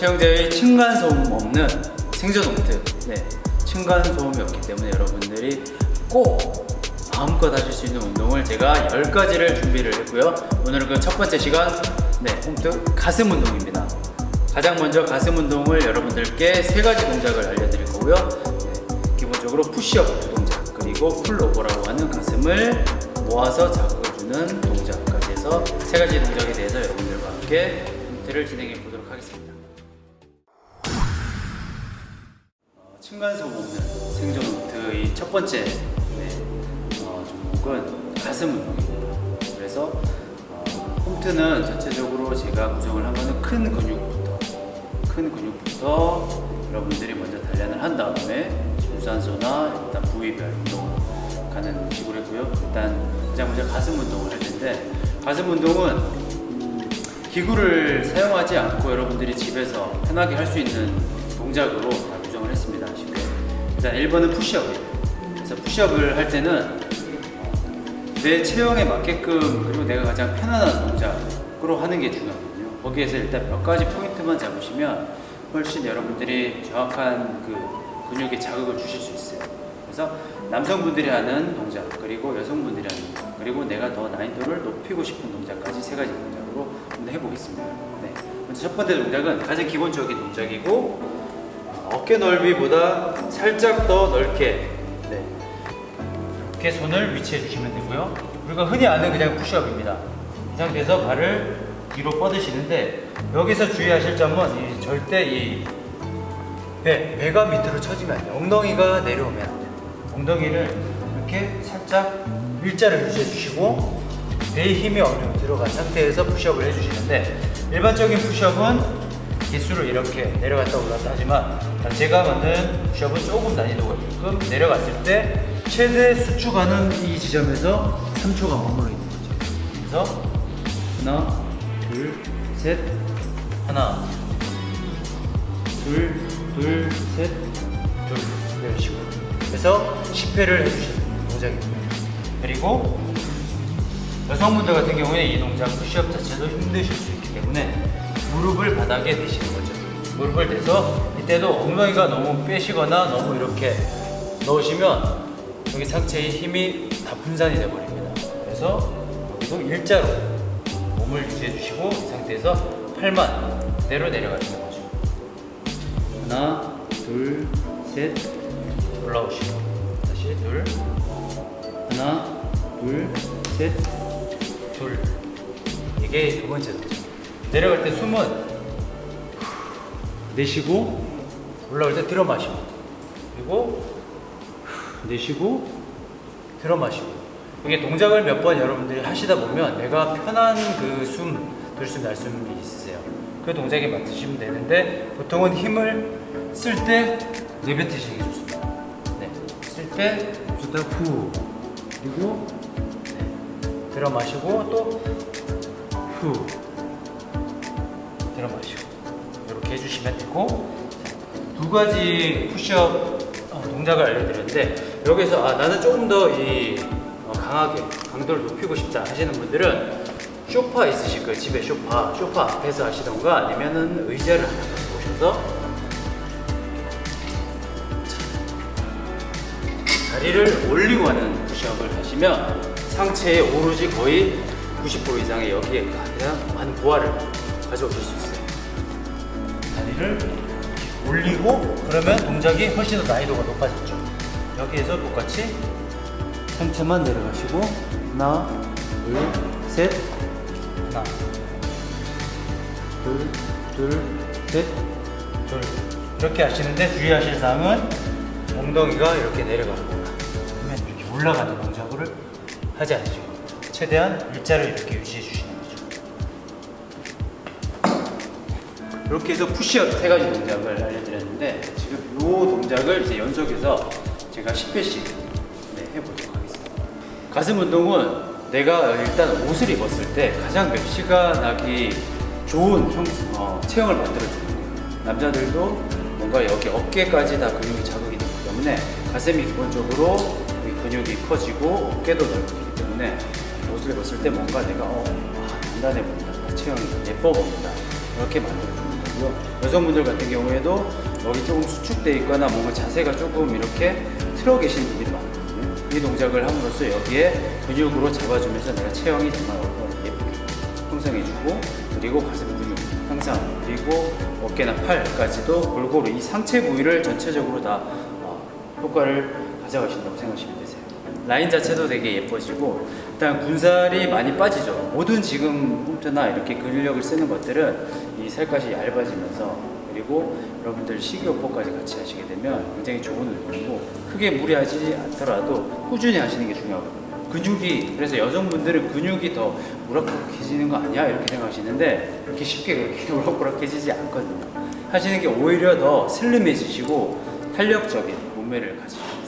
체형제의 층간소음 없는 생존 노트. 네, 층간소음이 없기 때문에 여러분들이 꼭 마음껏 하실 수 있는 운동을 제가 10가지를 준비를 했고요. 오늘은 그 첫 번째 시간, 네, 홈트 가슴 운동입니다. 가장 먼저 가슴 운동을 여러분들께 세 가지 동작을 알려드릴 거고요. 네, 기본적으로 푸시업 두 동작, 그리고 풀오버라고 하는 가슴을 모아서 자극을 주는 동작까지 해서 세 가지 동작에 대해서 여러분들과 함께 홈트를 진행해 보도록 하겠습니다. 어, 층간소음 없는 생존 홈트의 첫 번째 네, 어, 종목은 가슴 운동입니다. 그래서 어, 홈트는 전체적으로 제가 구성을 한 거는 큰 근육부터 큰 근육부터 여러분들이 먼저 단련을 한 다음에 유산소나 일단 부위별 운동 가는 식으로 했고요. 일단 가장 먼저 가슴 운동을 할 텐데 가슴 운동은 음, 기구를 사용하지 않고 여러분들이 집에서 편하게 할 수 있는 동작으로 일단 1번은 푸시업이에요. 그래서 푸시업을 할 때는 내 체형에 맞게끔 그리고 내가 가장 편안한 동작으로 하는 게 중요하거든요. 거기에서 일단 몇 가지 포인트만 잡으시면 훨씬 여러분들이 정확한 그 근육에 자극을 주실 수 있어요. 그래서 남성분들이 하는 동작 그리고 여성분들이 하는 동작 그리고 내가 더 난이도를 높이고 싶은 동작까지 세 가지 동작으로 한번 해보겠습니다. 네. 먼저 첫 번째 동작은 가장 기본적인 동작이고 어깨 넓이보다 살짝 더 넓게 네. 이렇게 손을 위치해 주시면 되고요. 우리가 흔히 아는 그냥 푸시업입니다. 이 상태에서 발을 뒤로 뻗으시는데 여기서 주의하실 점은 이 절대 이 배, 배가 밑으로 처지면 안 돼요. 엉덩이가 내려오면 안 돼요. 엉덩이를 이렇게 살짝 일자를 유지해 주시고 배에 힘이 어느 정도 들어간 상태에서 푸시업을 해주시는데 일반적인 푸시업은 개수를 이렇게 내려갔다 올랐다 하지만 제가 만든 푸시업은 조금 난이도가 조금 내려갔을 때 최대 수축하는 이 지점에서 3초가 머물러 있는 거죠. 그래서 하나, 둘, 셋, 하나, 둘, 둘, 셋, 둘 이런 식으로. 그래서 10회를 해주시는 동작입니다. 그리고 여성분들 같은 경우에 이 동작 푸시업 자체도 힘드실 수 있기 때문에 무릎을 바닥에 대시는 거죠. 무릎을 대서 이 때도 엉덩이가 너무 빼시거나 너무 이렇게 넣으시면 여기 상체의 힘이 다 분산이 돼 버립니다. 그래서 여기도 일자로 몸을 유지해 주시고 이 상태에서 팔만 그대로 내려가시는 거죠. 하나, 둘, 셋, 올라오시고 다시 둘, 하나, 둘, 셋, 둘. 이게 두 번째 동작. 내려갈 때 숨은 내쉬고 올라올 때 들어 마시고 그리고 내쉬고 들어 마시고 이게 동작을 몇 번 여러분들이 하시다 보면 내가 편한 그 숨 들숨 날숨이 있으세요. 그 동작에 맞추시면 되는데 보통은 힘을 쓸 때 내뱉으시는 게 좋습니다. 네. 쓸때 좋다 후 그리고 네. 들어 마시고 또후 들어 마시고 이렇게 해주시면 되고 두 가지 푸시업 어, 동작을 알려드렸는데 여기서 아 나는 조금 더 이 강하게 강도를 높이고 싶다 하시는 분들은 쇼파 있으실 거예요 집에 쇼파 쇼파 앞에서 하시던가 아니면은 의자를 하나 갖고 오셔서 다리를 올리고 하는 푸시업을 하시면 상체에 오로지 거의 90% 이상의 여기에 가장 많은 부하를 가져오실 수 있어요. 다리를 올리고 그러면 동작이 훨씬 더 난이도가 높아졌죠. 여기에서 똑같이 상체만 내려가시고 하나, 둘, 셋, 하나, 둘, 둘, 셋, 둘 이렇게 하시는데 주의하실 사항은 엉덩이가 이렇게 내려가는. 그러면 이렇게 올라가는 동작을 하지 않으시고 최대한 일자를 이렇게 유지해 주시는 이렇게 해서 푸시업 세 가지 동작을 알려드렸는데 지금 이 동작을 이제 연속해서 제가 10회씩 네, 해보도록 하겠습니다. 가슴 운동은 내가 일단 옷을 입었을 때 가장 맵시가 나기 좋은 형, 어, 체형을 만들어주는 거예요. 남자들도 뭔가 여기 어깨까지 다 근육이 자극이 되기 때문에 가슴이 기본적으로 이 근육이 커지고 어깨도 넓어지기 때문에 옷을 입었을 때 뭔가 내가 어, 아, 단단해 보인다, 체형이 예뻐 보인다 이렇게 만들어주는 거고요. 되고요. 여성분들 같은 경우에도 여기 조금 수축돼 있거나 뭔가 자세가 조금 이렇게 틀어 계신 분들이 많거든요. 이 동작을 함으로써 여기에 근육으로 잡아주면서 내가 체형이 정말 예쁘게 형성해주고 그리고 가슴 근육 향상 그리고 어깨나 팔까지도 골고루 이 상체 부위를 전체적으로 다 어, 효과를 가져가신다고 생각하시면 되세요. 라인 자체도 되게 예뻐지고 일단 군살이 많이 빠지죠. 모든 지금 홈트나 이렇게 근력을 쓰는 것들은 이 살갗이 얇아지면서 그리고 여러분들 식이요법까지 같이 하시게 되면 굉장히 좋은 운동이고 크게 무리하지 않더라도 꾸준히 하시는 게 중요하거든요. 근육이 그래서 여성분들은 근육이 더 우락부락해지는 거 아니야 이렇게 생각하시는데 그렇게 쉽게 그렇게 우락부락해지지 않거든요. 하시는 게 오히려 더 슬림해지시고 탄력적인 몸매를 가지실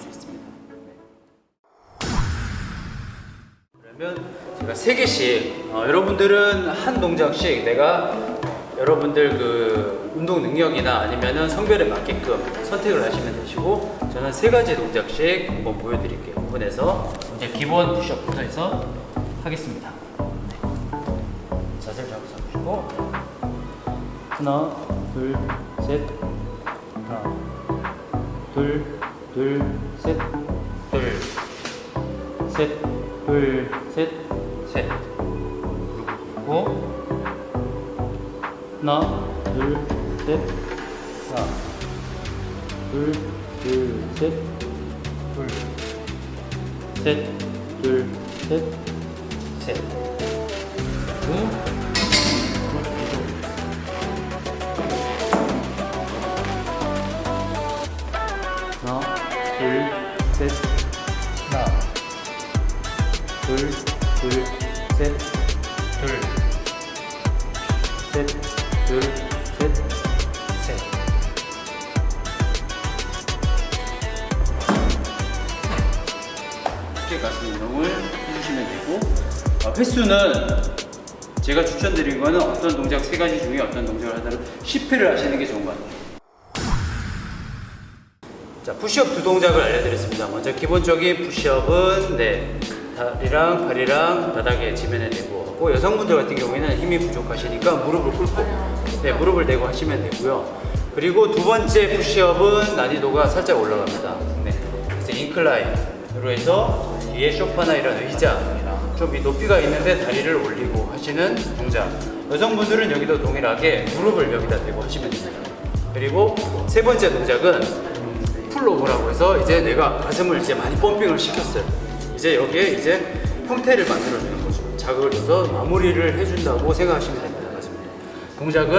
그러면 제가 세 개씩 어, 여러분들은 한 동작씩 내가 여러분들 그 운동 능력이나 아니면은 성별에 맞게끔 선택을 하시면 되시고 저는 세 가지 동작씩 한번 보여드릴게요. 부분에서 이제 기본 푸시업부터 해서 하겠습니다. 네. 자세를 잡으시고 하나, 둘, 셋, 하나, 둘, 둘, 셋, 둘, 셋, 둘, 셋, 셋. 그리고 하나, 둘, 셋, 하나, 둘, 둘, 셋, 둘, 셋, 둘, 셋, 셋. 그리고 셋, 둘, 셋, 둘, 셋, 셋. 쉽게 가슴 운동을 해주시면 되고 어, 횟수는 제가 추천드린 거는 어떤 동작 세 가지 중에 어떤 동작을 하더라도 10회를 하시는 게 좋은 것 같아요. 자, 푸시업 두 동작을 알려드렸습니다. 먼저 기본적인 푸시업은 네, 다리랑 발이랑 바닥에 지면에 대고 하고 여성분들 같은 경우에는 힘이 부족하시니까 무릎을 꿇고 네, 무릎을 대고 하시면 되고요. 그리고 두 번째 푸시업은 난이도가 살짝 올라갑니다. 네, 그래서 인클라인으로 해서 뒤에 쇼파나 이런 의자 좀 이 높이가 있는데 다리를 올리고 하시는 동작. 여성분들은 여기도 동일하게 무릎을 여기다 대고 하시면 됩니다. 그리고 세 번째 동작은 풀오버라고 해서 이제 내가 가슴을 이제 많이 펌핑을 시켰어요. 이제 여기에 이제 형태를 만들어주는 거죠. 자극을 줘서 마무리를 해준다고 생각하시면 됩니다. 가슴. 동작은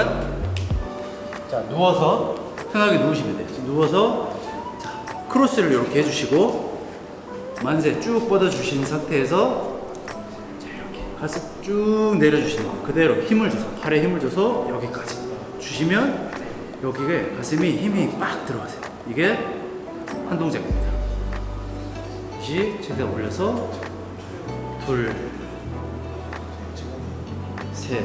자 누워서 편하게 누우시면 돼요. 누워서 자 크로스를 이렇게 해주시고 만세 쭉 뻗어주신 상태에서 자 이렇게 가슴 쭉 내려주시는 거예요. 그대로 힘을 줘서 팔에 힘을 줘서 여기까지 주시면 여기에 가슴이 힘이 빡 들어가세요. 이게 한 동작입니다. 다시 최대한 올려서 둘, 셋,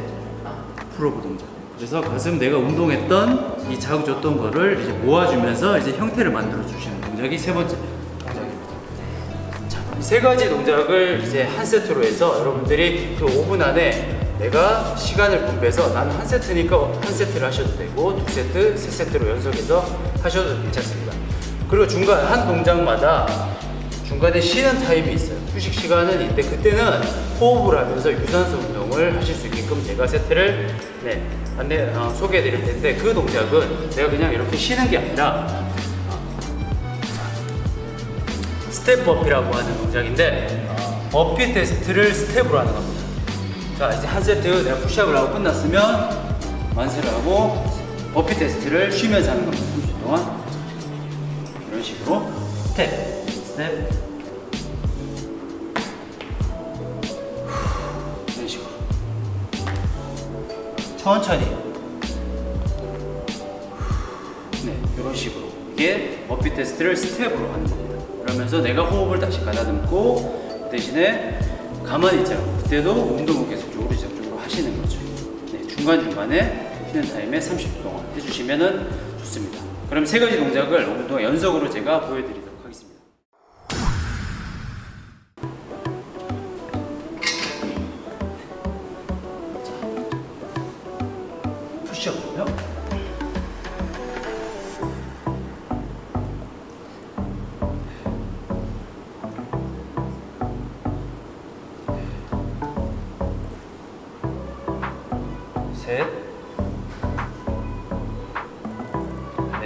풀어보 동작. 그래서 가슴 내가 운동했던 이 자극 줬던 거를 이제 모아주면서 이제 형태를 만들어 주시는 동작이 세 번째 동작입니다. 자, 이 세 가지 동작을 이제 한 세트로 해서 여러분들이 그 5분 안에 내가 시간을 분배해서 나는 한 세트니까 한 세트를 하셔도 되고 두 세트, 세 세트로 연속해서 하셔도 괜찮습니다. 그리고 중간 한 동작마다 중간에 쉬는 타임이 있어요. 휴식 시간은 이때 그때는 호흡을 하면서 유산소 운동을 하실 수 있게끔 제가 세트를 네, 안내 어, 소개해 드릴 텐데 그 동작은 내가 그냥 이렇게 쉬는 게 아니라 스텝 버피라고 하는 동작인데 버피 테스트를 스텝으로 하는 겁니다. 자 이제 한 세트 내가 푸시업을 하고 끝났으면 만세를 하고 버피 테스트를 쉬면서 하는 겁니다. 30초 동안 이런 식으로 스텝 스텝 이런 식으로 천천히 네 이런 식으로 이게 버피 테스트를 스텝으로 하는 겁니다. 그러면서 내가 호흡을 다시 가다듬고 그 대신에 가만히 있지 않고 그때도 운동을 계속 적으로 지속적으로 하시는 거죠. 네, 중간중간에 쉬는 타임에 30분 동안 해주시면 좋습니다. 그럼 세 가지 동작을 5분 동안 연속으로 제가 보여드리도록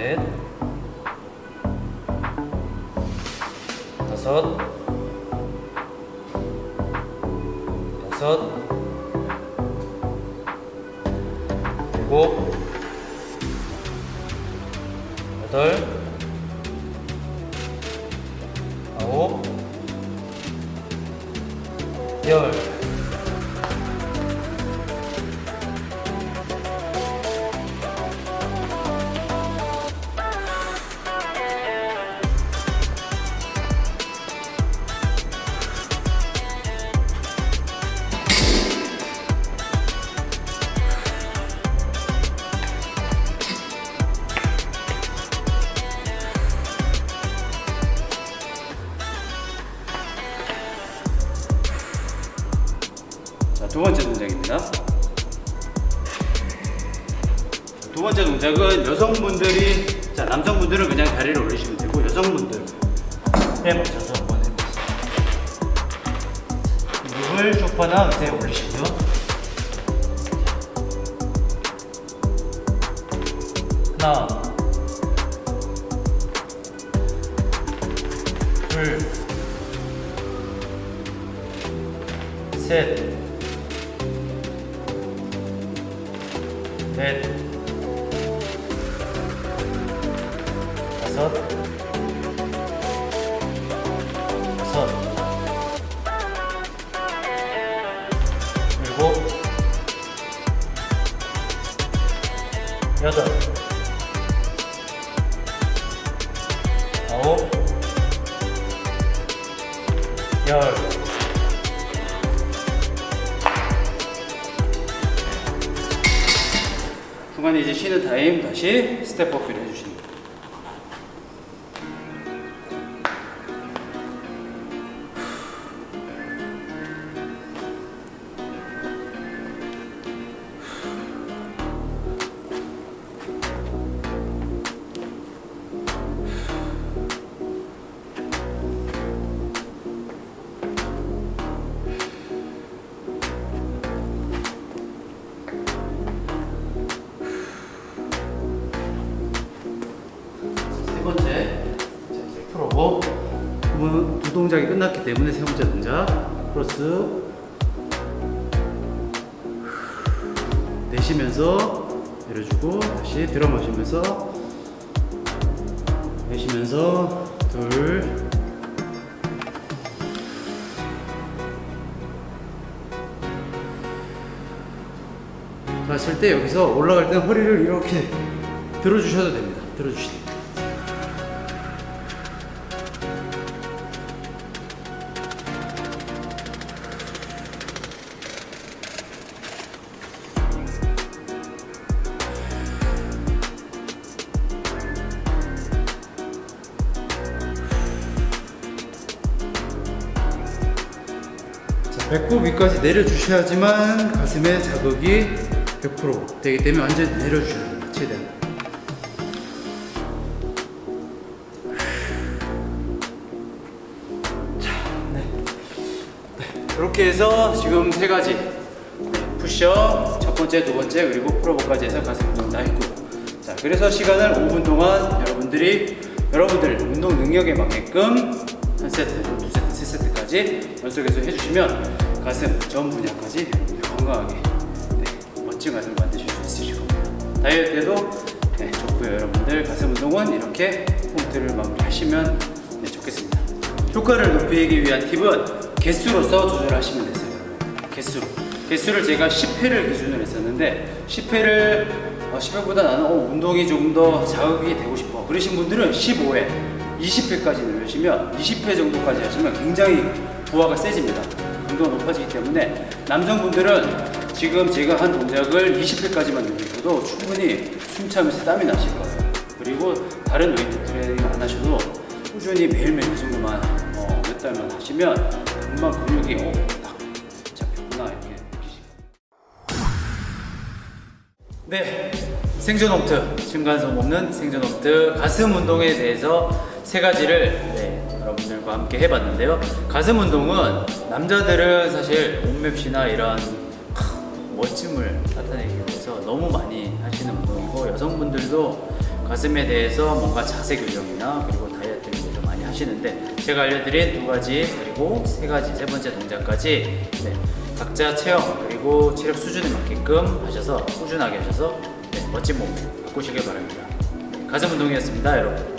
넷, 다섯, 여섯, 일곱, 여덟, 아홉, 열. 두 번째 동작은 여성분들이 자 남성분들은 그냥 다리를 올리시면 되고 여성분들에 맞춰서 한번 해보겠습니다. 무릎을 쇼파나 의자에 올리시고요. 하나, 둘, 셋, 넷, 다섯, 여섯, 일곱, 여덟, 아홉, 열. 중간에 이제 쉬는 타임 다시 스텝업을 해주시는 거예요. 세 번째 자, 풀어보 두, 두 동작이 끝났기 때문에 세 번째 동작 크로스. 내쉬면서 내려주고 다시 들어 마시면서 내쉬면서 둘. 하실 때 여기서 올라갈 때 허리를 이렇게 들어주셔도 됩니다. 들어주시면 위까지 내려주셔야지만 가슴에 자극이 100% 되기 때문에 완전 내려주셔야 됩니다. 최대한. 자, 네. 네. 이렇게 해서 지금 세 가지 네, 푸시업 첫 번째, 두 번째 그리고 풀업까지 해서 가슴 운동 다 했고 자 그래서 시간을 5분 동안 여러분들이 여러분들 운동 능력에 맞게끔 한 세트, 두 세트, 세 세트까지 연속해서 해주시면 가슴 전 분야까지 건강하게 네, 멋진 가슴 만드실 수 있으실 겁니다. 다이어트에도 네, 좋고요. 여러분들 가슴 운동은 이렇게 홈트를 마무리하시면 네, 좋겠습니다. 효과를 높이기 위한 팁은 개수로서 조절하시면 되세요. 개수로. 개수를 제가 10회를 기준으로 했었는데 10회를 어, 10회보다 나는 어, 운동이 조금 더 자극이 되고 싶어. 그러신 분들은 15회, 20회까지 늘리시면 20회 정도까지 하시면 굉장히 부하가 세집니다. 강도가 높아지기 때문에 남성분들은 지금 제가 한 동작을 20회까지만 늘리셔도 충분히 숨 차면서 땀이 나실 거예요. 그리고 다른 웨이트 트레이닝 안 하셔도 꾸준히 매일매일 이 정도만 어, 몇 달만 하시면 금방 근육이 어, 딱 잡혔구나 이렇게 거예요. 네, 생존 홈트, 층간소음 없는 생존 홈트 가슴 운동에 대해서 세 가지를 네, 여러분들과 함께 해봤는데요. 가슴 운동은 남자들은 사실 몸맵시나 이런 크, 멋짐을 나타내기 위해서 너무 많이 하시는 운동이고 여성분들도 가슴에 대해서 뭔가 자세 교정이나 그리고 다이어트 교정 많이 하시는데 제가 알려드린 두 가지 그리고 세 가지 세 번째 동작까지 네, 각자 체형 그리고 체력 수준에 맞게끔 하셔서 꾸준하게 하셔서 네, 멋진 몸 바꾸시길 바랍니다. 네, 가슴 운동이었습니다, 여러분.